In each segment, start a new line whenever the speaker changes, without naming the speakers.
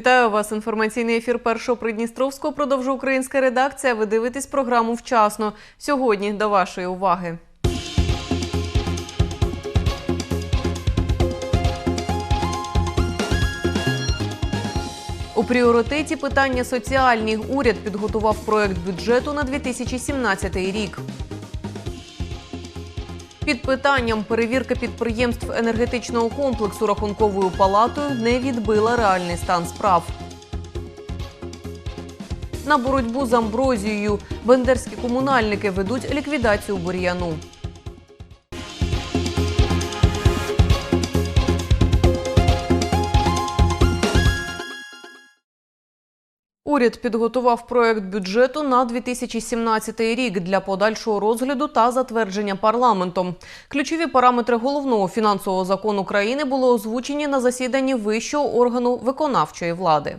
Вітаю вас. Інформаційний ефір першого Придністровського продовжує українська редакція. Ви дивитесь програму вчасно. Сьогодні до вашої уваги. У пріоритеті питання соціальні. Уряд підготував проект бюджету на 2017 рік. Під питанням перевірка підприємств енергетичного комплексу рахунковою палатою не відбила реальний стан справ. На боротьбу з амброзією бендерські комунальники ведуть ліквідацію бур'яну. Уряд підготував проект бюджету на 2017 рік для подальшого розгляду та затвердження парламентом. Ключові параметри головного фінансового закону країни були озвучені на засіданні вищого органу виконавчої влади.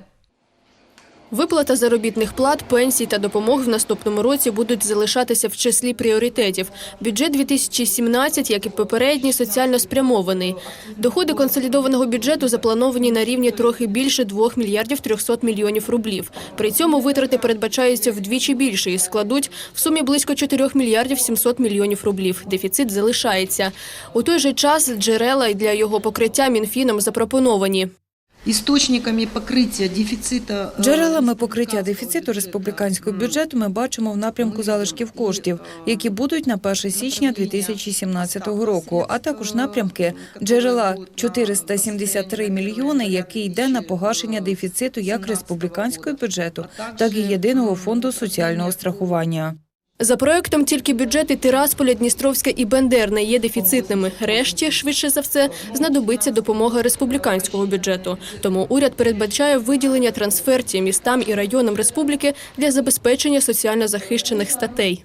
Виплата заробітних плат, пенсій та допомог в наступному році будуть залишатися в числі пріоритетів. Бюджет 2017, як і попередній, соціально спрямований. Доходи консолідованого бюджету заплановані на рівні трохи більше 2 мільярдів 300 мільйонів рублів. При цьому витрати передбачаються вдвічі більше і складуть в сумі близько 4 мільярдів 700 мільйонів рублів. Дефіцит залишається. У той же час джерела для його покриття Мінфіном запропоновані.
Істочниками покриття дефіцита е,
Джерелами покриття дефіциту республіканського бюджету ми бачимо в напрямку залишків коштів, які будуть на 1 січня 2017 року, а також напрямки джерела 473 мільйони, який йде на погашення дефіциту як республіканського бюджету, так і єдиного фонду соціального страхування.
За проектом тільки бюджети Тирасполя, Дністровська і Бендерне є дефіцитними. Решті, швидше за все, знадобиться допомога республіканського бюджету. Тому уряд передбачає виділення трансфертів містам і районам республіки для забезпечення соціально захищених статей.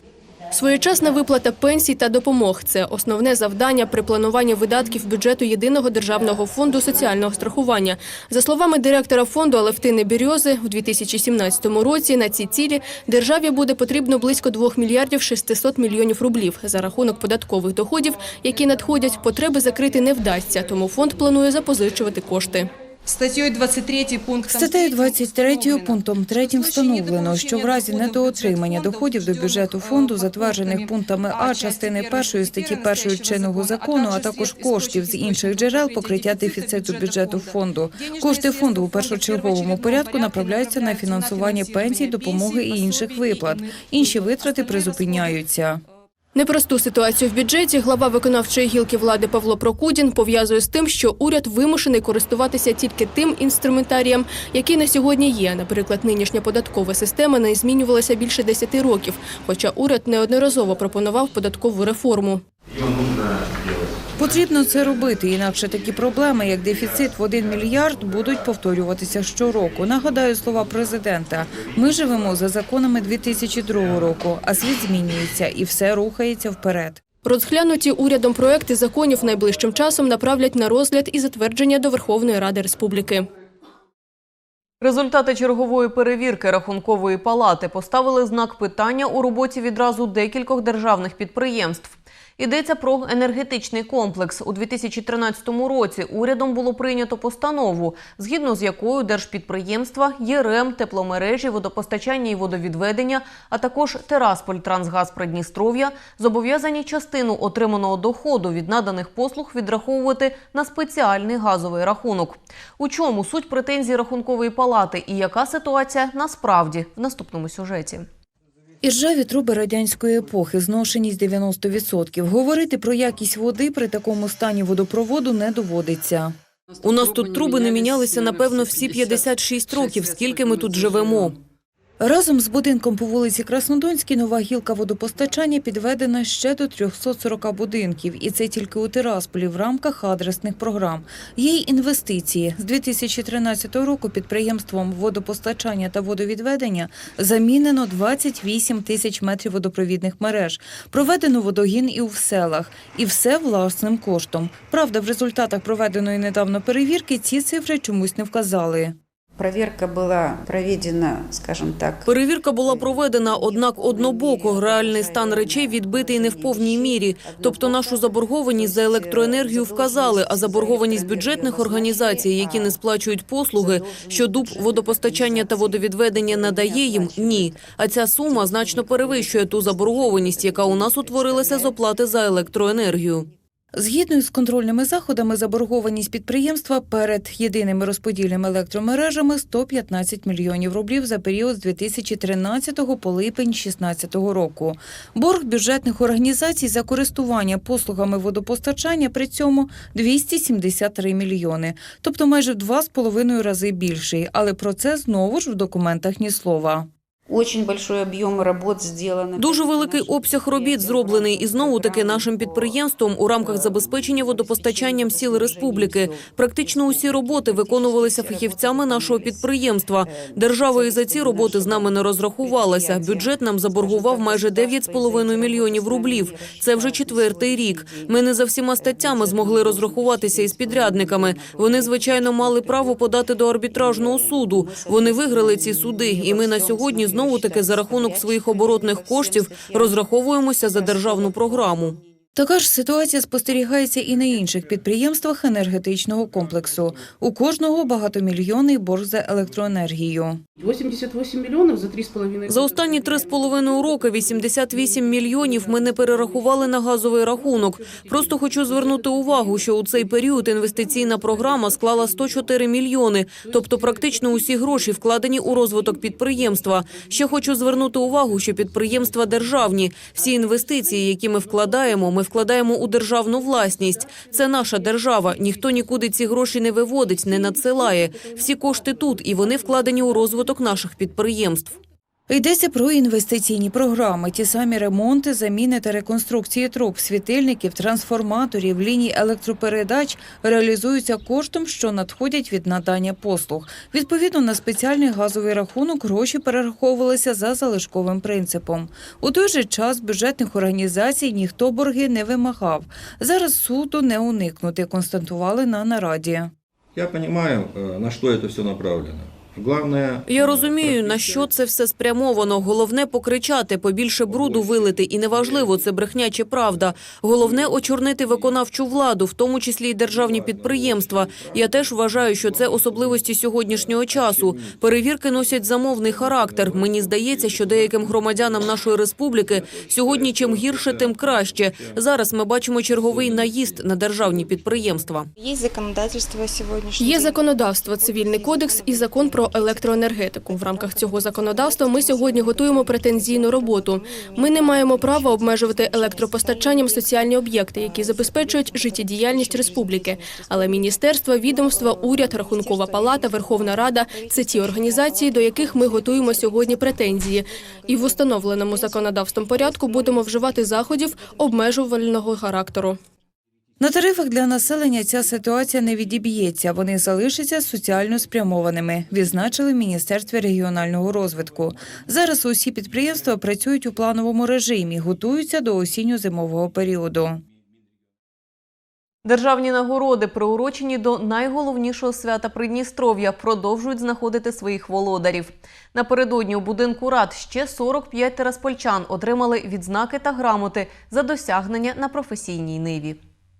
Своєчасна виплата пенсій та допомог це основне завдання при плануванні видатків бюджету єдиного державного фонду соціального страхування. За словами директора фонду Алевтини Бірьози, у 2017 році на ці цілі державі буде потрібно близько 2 мільярдів 600 мільйонів рублів. За рахунок податкових доходів, які надходять, потреби закрити не вдасться, тому фонд планує запозичувати кошти.
Статтею 23 пунктом
Статтею
3
23
установлено,
пунктом 3 встановлено, що в разі
недоотримання
недоотримання доходів до бюджету фонду, затверджених пунктами А частини 1 статті 1 чинного закону, а також коштів з інших джерел покриття дефіциту бюджету фонду. Кошти фонду у першочерговому порядку направляються на фінансування пенсій, допомоги і інших виплат. Інші витрати призупиняються.
Непросту ситуацію в бюджеті глава виконавчої гілки влади Павло Прокудін пов'язує з тим, що уряд вимушений користуватися тільки тим інструментарієм, який на сьогодні є. Наприклад, нинішня податкова система не змінювалася більше 10 років, хоча уряд неодноразово пропонував податкову реформу.
Потрібно це робити, інакше такі проблеми, як дефіцит в 1 мільярд, будуть повторюватися щороку. Нагадаю слова президента. Ми живемо за законами 2002 року, а світ змінюється і все рухається вперед.
Розглянуті урядом проекти законів найближчим часом направлять на розгляд і затвердження до Верховної Ради Республіки.
Результати чергової перевірки рахункової палати поставили знак питання у роботі відразу декількох державних підприємств. Йдеться про енергетичний комплекс. У 2013 році урядом було прийнято постанову, згідно з якою держпідприємства ЄРЕМ, тепломережі, водопостачання і водовідведення, а також Терасполь Трансгаз Придністров'я зобов'язані частину отриманого доходу від наданих послуг відраховувати на спеціальний газовий рахунок. У чому суть претензій рахункової палати і яка ситуація насправді в наступному сюжеті?
Іржаві труби радянської епохи, зношеність 90%. Говорити про якість води при такому стані водопроводу не доводиться.
У нас тут труби не мінялися, напевно, всі 56 років, скільки ми тут живемо.
Разом з будинком по вулиці Краснодонській нова гілка водопостачання підведена ще до 340 будинків. І це тільки у Тирасполі в рамках адресних програм. Є інвестиції. З 2013 року підприємством водопостачання та водовідведення замінено 28 тисяч метрів водопровідних мереж. Проведено водогін і в селах. І все власним коштом. Правда, в результатах проведеної недавно перевірки ці цифри чомусь не вказали.
Проверка была проведена, скажем так,
Перевірка була проведена, однак однобоко реальний стан речей відбитий не в повній мірі. Тобто нашу заборгованість за електроенергію вказали, а заборгованість бюджетних організацій, які не сплачують послуги, що дуб водопостачання та водовідведення надає їм – ні. А ця сума значно перевищує ту заборгованість, яка у нас утворилася з оплати за електроенергію.
Згідно з контрольними заходами, заборгованість підприємства перед єдиними розподільними електромережами 115 мільйонів рублів за період з 2013 по липень 2016 року. Борг бюджетних організацій за користування послугами водопостачання при цьому 273 мільйони, тобто майже в два з половиною рази більший. Але про це знову ж в документах ні слова.
Очень большой объем работ сделано.
Дуже великий обсяг робіт зроблений і знову таки нашим підприємством у рамках забезпечення водопостачанням сіл республіки. Практично усі роботи виконувалися фахівцями нашого підприємства. Держава і за ці роботи з нами не розрахувалася. Бюджет нам заборгував майже 9,5 мільйонів рублів. Це вже четвертий рік. Ми не за всіма статтями змогли розрахуватися із підрядниками. Вони звичайно мали право подати до арбітражного суду. Вони виграли ці суди, і ми на сьогодні знову таки за рахунок своїх оборотних коштів розраховуємося за державну програму.
Така ж ситуація спостерігається і на інших підприємствах енергетичного комплексу. У кожного багатомільйонний борг за електроенергію.
88 миллионов за три с половиной
За останні три з половиною роки 88 мільйонів ми не перерахували на газовий рахунок. Просто хочу звернути увагу, що у цей період інвестиційна програма склала 104 мільйони, тобто практично усі гроші вкладені у розвиток підприємства. Ще хочу звернути увагу, що підприємства державні. Всі інвестиції, які ми вкладаємо, ми вкладаємо у державну власність. Це наша держава. Ніхто нікуди ці гроші не виводить, не надсилає. Всі кошти тут, і вони вкладені у розвиток наших підприємств.
Йдеться про інвестиційні програми, ті самі ремонти, заміни та реконструкції труб, світильників, трансформаторів, ліній електропередач реалізуються коштом, що надходять від надання послуг. Відповідно на спеціальний газовий рахунок гроші перераховувалися за залишковим принципом. У той же час бюджетних організацій ніхто борги не вимагав. Зараз суду не уникнути, констатували на нараді.
Я понимаю, э, на что это все направлено. Главное...
Я розумію, на що це все спрямовано. Головне покричати, побільше бруду вилити, і неважливо, це брехня чи правда. Головне очорнити виконавчу владу, в тому числі й державні підприємства. Я теж вважаю, що це особливості сьогоднішнього часу. Перевірки носять замовний характер. Мені здається, що деяким громадянам нашої республіки сьогодні чим гірше, тим краще. Зараз ми бачимо черговий наїзд на державні підприємства.
Есть законодательство сегодняшнее.
Є законодавство, цивільний кодекс і закон про електроенергетику. В рамках цього законодавства ми сьогодні готуємо претензійну роботу. Ми не маємо права обмежувати електропостачанням соціальні об'єкти, які забезпечують життєдіяльність республіки. Але міністерства, відомства, уряд, рахункова палата, Верховна Рада це ті організації, до яких ми готуємо сьогодні претензії. І в установленому законодавством порядку будемо вживати заходів обмежувального характеру.
На тарифах для населення ця ситуація не відіб'ється. Вони залишаться соціально спрямованими, відзначили в Міністерстві регіонального розвитку. Зараз усі підприємства працюють у плановому режимі, готуються до осінньо-зимового періоду.
Державні нагороди, приурочені до найголовнішого свята Придністров'я, продовжують знаходити своїх володарів. Напередодні у будинку рад ще 45 тераспольчан отримали відзнаки та грамоти за досягнення на професійній ниві.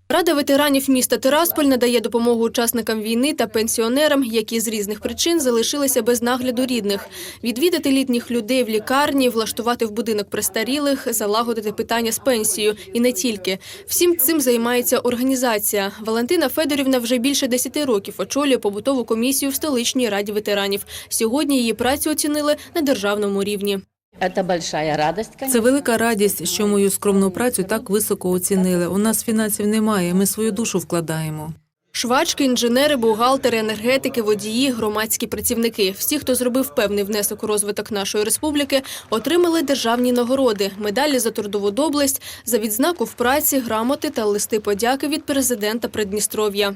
Рада ветеранів міста Тирасполь надає допомогу учасникам війни та пенсіонерам, які з різних причин залишилися без нагляду рідних. Відвідати літніх людей в лікарні, влаштувати в будинок престарілих, залагодити питання з пенсією. І не тільки. Всім цим займається організація. Валентина Федорівна вже більше 10 років очолює побутову комісію в столичній раді ветеранів. Сьогодні її працю оцінили на державному рівні.
Это радость,
Це велика радість, що мою скромну працю так високо оцінили. У нас фінансів немає, ми свою душу вкладаємо.
Швачки, інженери, бухгалтери, енергетики, водії, громадські працівники. Всі, хто зробив певний внесок у розвиток нашої республіки, отримали державні нагороди, медалі за трудову доблесть, за відзнаку в праці, грамоти та листи подяки від президента Придністров'я.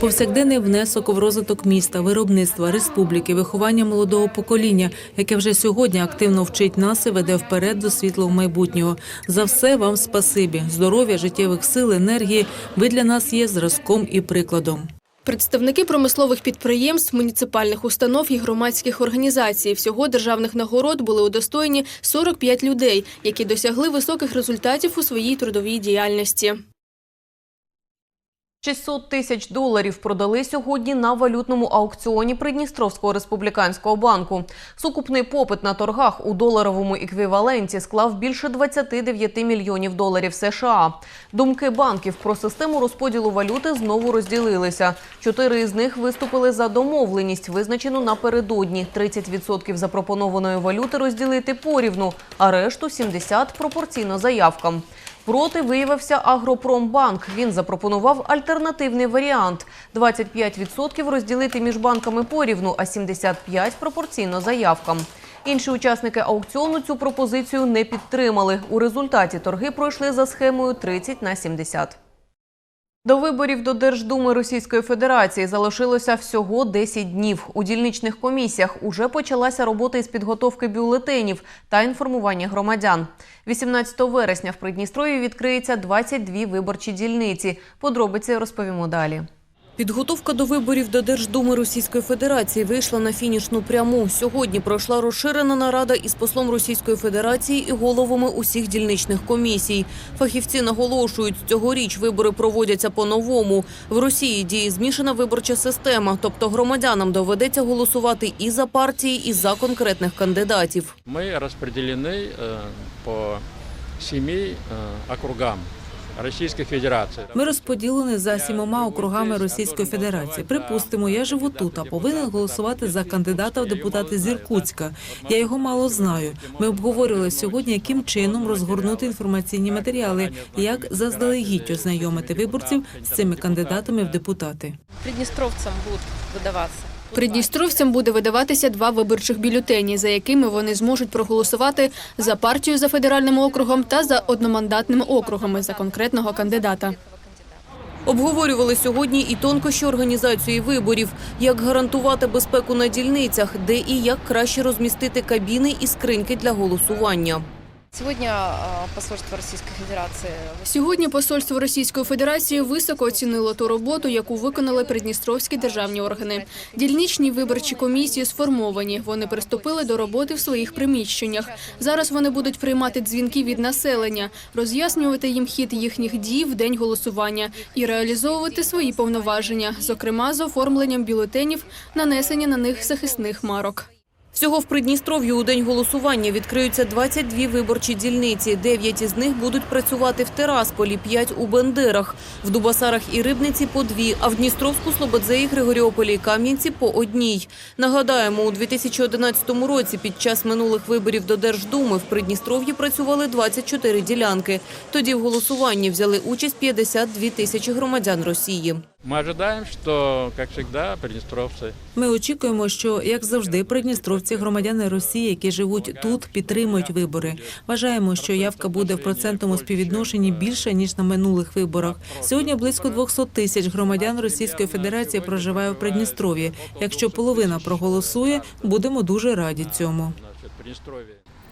Повсякденний внесок в розвиток міста, виробництва, республіки, виховання молодого покоління, яке вже сьогодні активно вчить нас і веде вперед до світлого майбутнього. За все вам спасибі, здоров'я, життєвих сил, енергії. Ви для нас є зразком і прикладом.
Представники промислових підприємств, муніципальних установ і громадських організацій. Всього державних нагород були удостоєні 45 людей, які досягли високих результатів у своїй трудовій діяльності.
600 тисяч доларів продали сьогодні на валютному аукціоні Придністровського республіканського банку. Сукупний попит на торгах у доларовому еквіваленті склав більше 29 мільйонів доларів США. Думки банків про систему розподілу валюти знову розділилися. Чотири із них виступили за домовленість, визначену напередодні. 30% запропонованої валюти розділити порівну, а решту 70% пропорційно заявкам. Проти виявився Агропромбанк. Він запропонував альтернативний варіант: 25% розділити між банками порівну, а 75% пропорційно заявкам. Інші учасники аукціону цю пропозицію не підтримали. У результаті торги пройшли за схемою 30 на 70. До виборів до Держдуми Російської Федерації залишилося всього 10 днів. У дільничних комісіях уже почалася робота із підготовки бюлетенів та інформування громадян. 18 вересня в Придністрові відкриється 22 виборчі дільниці. Подробиці розповімо далі. Підготовка до виборів до Держдуми Російської Федерації вийшла на фінішну пряму. Сьогодні пройшла розширена нарада із послом Російської Федерації і головами усіх дільничних комісій. Фахівці наголошують, цьогоріч вибори проводяться по-новому. В Росії діє змішана виборча система, тобто громадянам доведеться голосувати і за партії, і за конкретних кандидатів.
Мы распределены э, по семи э, округам Російської Федерації.
Ми розподілені за сімома округами Російської Федерації. Припустимо, я живу тут, а повинен голосувати за кандидата в депутати з Іркутська. Я його мало знаю. Ми обговорювали сьогодні, яким чином розгорнути інформаційні матеріали, як заздалегідь ознайомити виборців з цими кандидатами в депутати.
Приднестровцам будут выдаваться.
Придністровцям буде видаватися два виборчих бюлетені, за якими вони зможуть проголосувати за партію за федеральним округом та за одномандатними округами за конкретного кандидата.
Обговорювали сьогодні і тонкощі організації виборів, як гарантувати безпеку на дільницях, де і як краще розмістити кабіни і скриньки для голосування.
Сегодня а, посольство Российской Федерации
Сьогодні посольство Російської Федерації високо оцінило ту роботу, яку виконали придністровські державні органи. Дільничні виборчі комісії сформовані. Вони приступили до роботи в своїх приміщеннях. Зараз вони будуть приймати дзвінки від населення, роз'яснювати їм хід їхніх дій в день голосування і реалізовувати свої повноваження, зокрема з оформленням бюлетенів, нанесення на них захисних марок.
Всього в Придністров'ї у день голосування відкриються 22 виборчі дільниці. Дев'ять із них будуть працювати в Терасполі, п'ять у Бендерах, в Дубасарах і Рибниці по дві, а в Дністровську, Слободзеї, Григоріополі і Кам'янці по одній. Нагадаємо, у 2011 році під час минулих виборів до Держдуми в Придністров'ї працювали 24 ділянки. Тоді в голосуванні взяли участь 52 тисячі громадян Росії.
Мы ожидаем, что, как всегда, приднестровцы
Ми очікуємо, що як завжди, придністровці, громадяни Росії, які живуть тут, підтримують вибори. Вважаємо, що явка буде в процентному співвідношенні більша ніж на минулих виборах. Сьогодні близько 200 тисяч громадян Російської Федерації проживає в Придністров'ї. Якщо половина проголосує, будемо дуже раді цьому.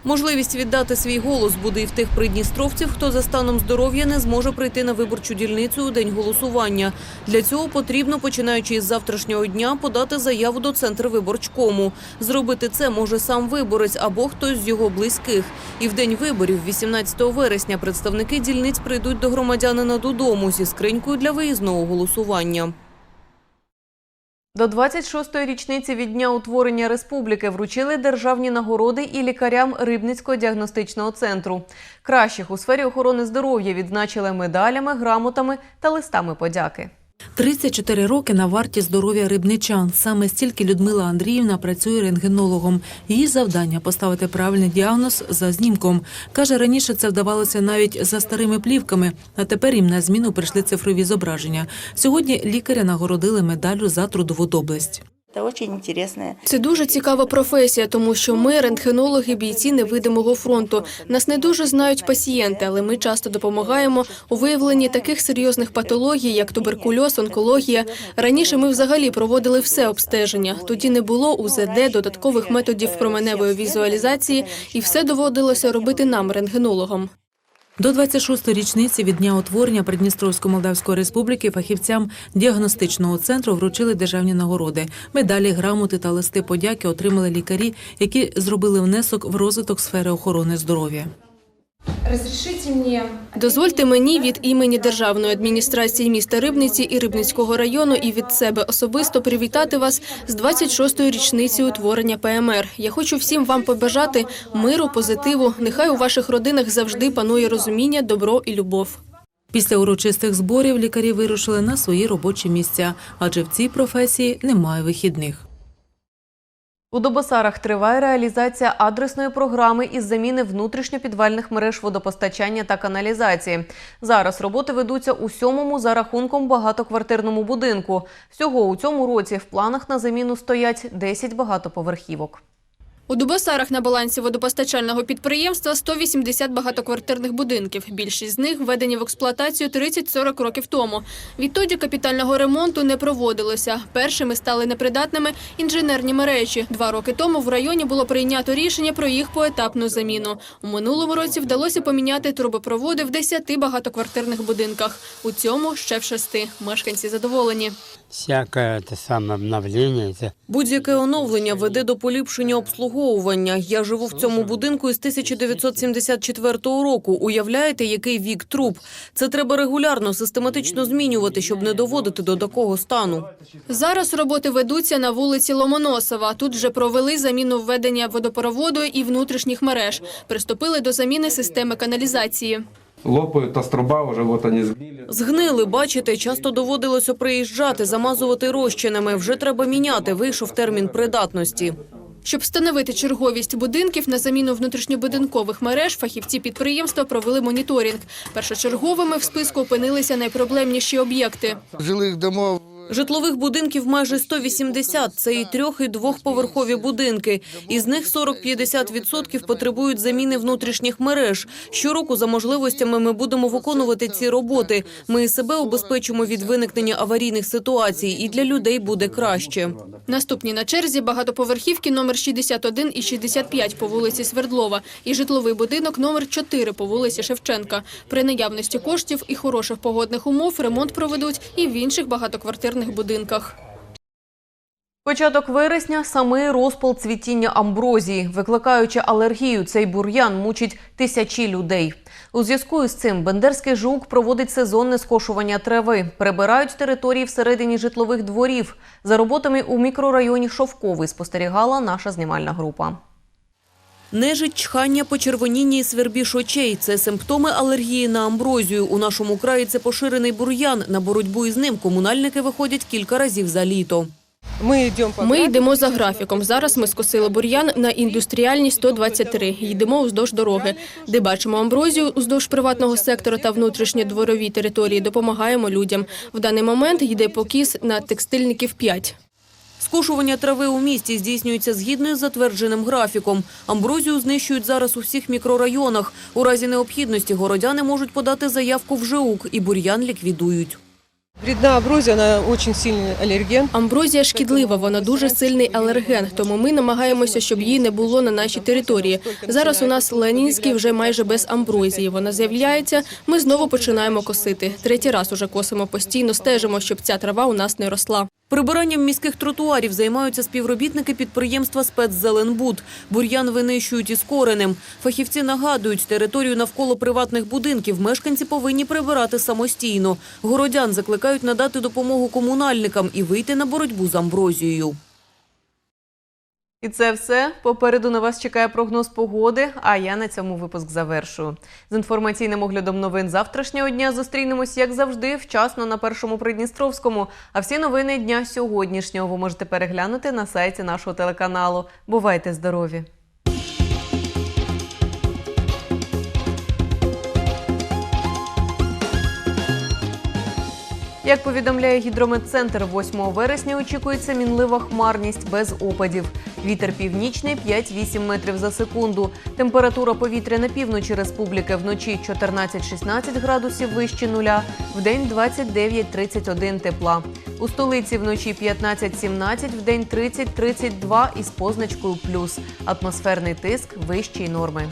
Можливість віддати свій голос буде і в тих придністровців, хто за станом здоров'я не зможе прийти на виборчу дільницю у день голосування. Для цього потрібно, починаючи із завтрашнього дня, подати заяву до центру виборчкому. Зробити це може сам виборець або хтось з його близьких. І в день виборів, 18 вересня, представники дільниць прийдуть до громадянина додому зі скринькою для виїзного голосування. До 26-ї річниці від дня утворення республіки вручили державні нагороди і лікарям Рибницького діагностичного центру. Кращих у сфері охорони здоров'я відзначили медалями, грамотами та листами подяки.
34 роки на варті здоров'я рибничан. Саме стільки Людмила Андріївна працює рентгенологом. Її завдання поставити правильний діагноз за знімком. Каже, раніше це вдавалося навіть за старими плівками, а тепер їм на зміну прийшли цифрові зображення. Сьогодні лікаря нагородили медаллю за трудову доблесть.
Это очень интересная
Це дуже цікава професія, тому що ми, рентгенологи, бійці невидимого фронту. Нас не дуже знають пацієнти, але ми часто допомагаємо у виявленні таких серйозних патологій, як туберкульоз, онкологія. Раніше ми взагалі проводили все обстеження. Тоді не було УЗД, додаткових методів променевої візуалізації, і все доводилося робити нам, рентгенологам.
До 26-ї річниці від дня утворення Придністровської Молдавської Республіки фахівцям діагностичного центру вручили державні нагороди. Медалі, грамоти та листи подяки отримали лікарі, які зробили внесок в розвиток сфери охорони здоров'я.
Дозвольте мені від імені Державної адміністрації міста Рибниці і Рибницького району і від себе особисто привітати вас з 26-ю річницею утворення ПМР. Я хочу всім вам побажати миру, позитиву. Нехай у ваших родинах завжди панує розуміння, добро і любов.
Після урочистих зборів лікарі вирушили на свої робочі місця, адже в цій професії немає вихідних.
У Добосарах триває реалізація адресної програми із заміни внутрішньопідвальних мереж водопостачання та каналізації. Зараз роботи ведуться у сьомому за рахунком багатоквартирному будинку. Всього у цьому році в планах на заміну стоять 10 багатоповерхівок.
У Дубосарах на балансі водопостачального підприємства 180 багатоквартирних будинків. Більшість з них введені в експлуатацію 30-40 років тому. Відтоді капітального ремонту не проводилося. Першими стали непридатними інженерні мережі. Два роки тому в районі було прийнято рішення про їх поетапну заміну. У минулому році вдалося поміняти трубопроводи в 10 багатоквартирних будинках. У цьому ще в шести. Мешканці задоволені.
Всякое те саме обновлення. Це
Будь-яке оновлення веде до поліпшення обслуговування. Я живу в цьому будинку із 1974 року. Уявляєте, який вік труб? Це треба регулярно, систематично змінювати, щоб не доводити до такого стану.
Зараз роботи ведуться на вулиці Ломоносова. Тут вже провели заміну введення водопроводу і внутрішніх мереж. Приступили до заміни системи каналізації.
Лопают, та струба вже уже вот вони згнили.
Згнили, бачите, часто доводилося приїжджати, замазувати розчинами. Вже треба міняти. Вийшов термін придатності.
Щоб встановити черговість будинків на заміну внутрішньобудинкових мереж, фахівці підприємства провели моніторинг. Першочерговими в списку опинилися найпроблемніші об'єкти.
жилих домов
Житлових будинків майже 180. Це і трьох, і двохповерхові будинки. Із них 40-50% потребують заміни внутрішніх мереж. Щороку за можливостями ми будемо виконувати ці роботи. Ми себе убезпечимо від виникнення аварійних ситуацій, і для людей буде краще.
Наступні на черзі багатоповерхівки номер 61 і 65 по вулиці Свердлова і житловий будинок номер 4 по вулиці Шевченка. При наявності коштів і хороших погодних умов ремонт проведуть і в інших багатоквартирних будинках.
Початок вересня – самий розпал цвітіння амброзії. Викликаючи алергію, цей бур'ян мучить тисячі людей. У зв'язку із цим Бендерський ЖУК проводить сезонне скошування трави. Прибирають території всередині житлових дворів. За роботами у мікрорайоні Шовковий спостерігала наша знімальна група. Нежить, чхання, почервоніння і свербіж очей – це симптоми алергії на амброзію. У нашому краї це поширений бур'ян. На боротьбу із ним комунальники виходять кілька разів за літо.
Ми йдемо за графіком. Зараз ми скосили бур'ян на індустріальній 123. Йдемо уздовж дороги, де бачимо амброзію уздовж приватного сектора та внутрішньодворовій території. Допомагаємо людям. В даний момент йде покіс на текстильників 5.
Скошування трави у місті здійснюється згідно із затвердженим графіком. Амброзію знищують зараз у всіх мікрорайонах. У разі необхідності городяни можуть подати заявку в ЖЕУК і бур'ян ліквідують.
Вредна аброзия, она очень сильный аллерген.
Амброзія шкідлива, вона дуже сильний алерген, тому ми намагаємося, щоб її не було на нашій території. Зараз у нас Ленінський вже майже без амброзії. Вона з'являється. Ми знову починаємо косити. Третій раз уже косимо постійно, стежимо, щоб ця трава у нас не росла.
Прибиранням міських тротуарів займаються співробітники підприємства «Спецзеленбуд». Бур'ян винищують із коренем. Фахівці нагадують, територію навколо приватних будинків мешканці повинні прибирати самостійно. Городян закликають надати допомогу комунальникам і вийти на боротьбу з амброзією. І це все. Попереду на вас чекає прогноз погоди, а я на цьому випуск завершую. З інформаційним оглядом новин завтрашнього дня зустрінемось, як завжди, вчасно на першому Придністровському. А всі новини дня сьогоднішнього ви можете переглянути на сайті нашого телеканалу. Бувайте здорові! Як повідомляє гідрометцентр, 8 вересня очікується мінлива хмарність без опадів. Вітер північний 5-8 метрів за секунду. Температура повітря на півночі республіки вночі 14-16 градусів вище нуля, вдень 29-31 тепла. У столиці вночі 15-17, вдень 30-32 із позначкою плюс. Атмосферний тиск вищий норми.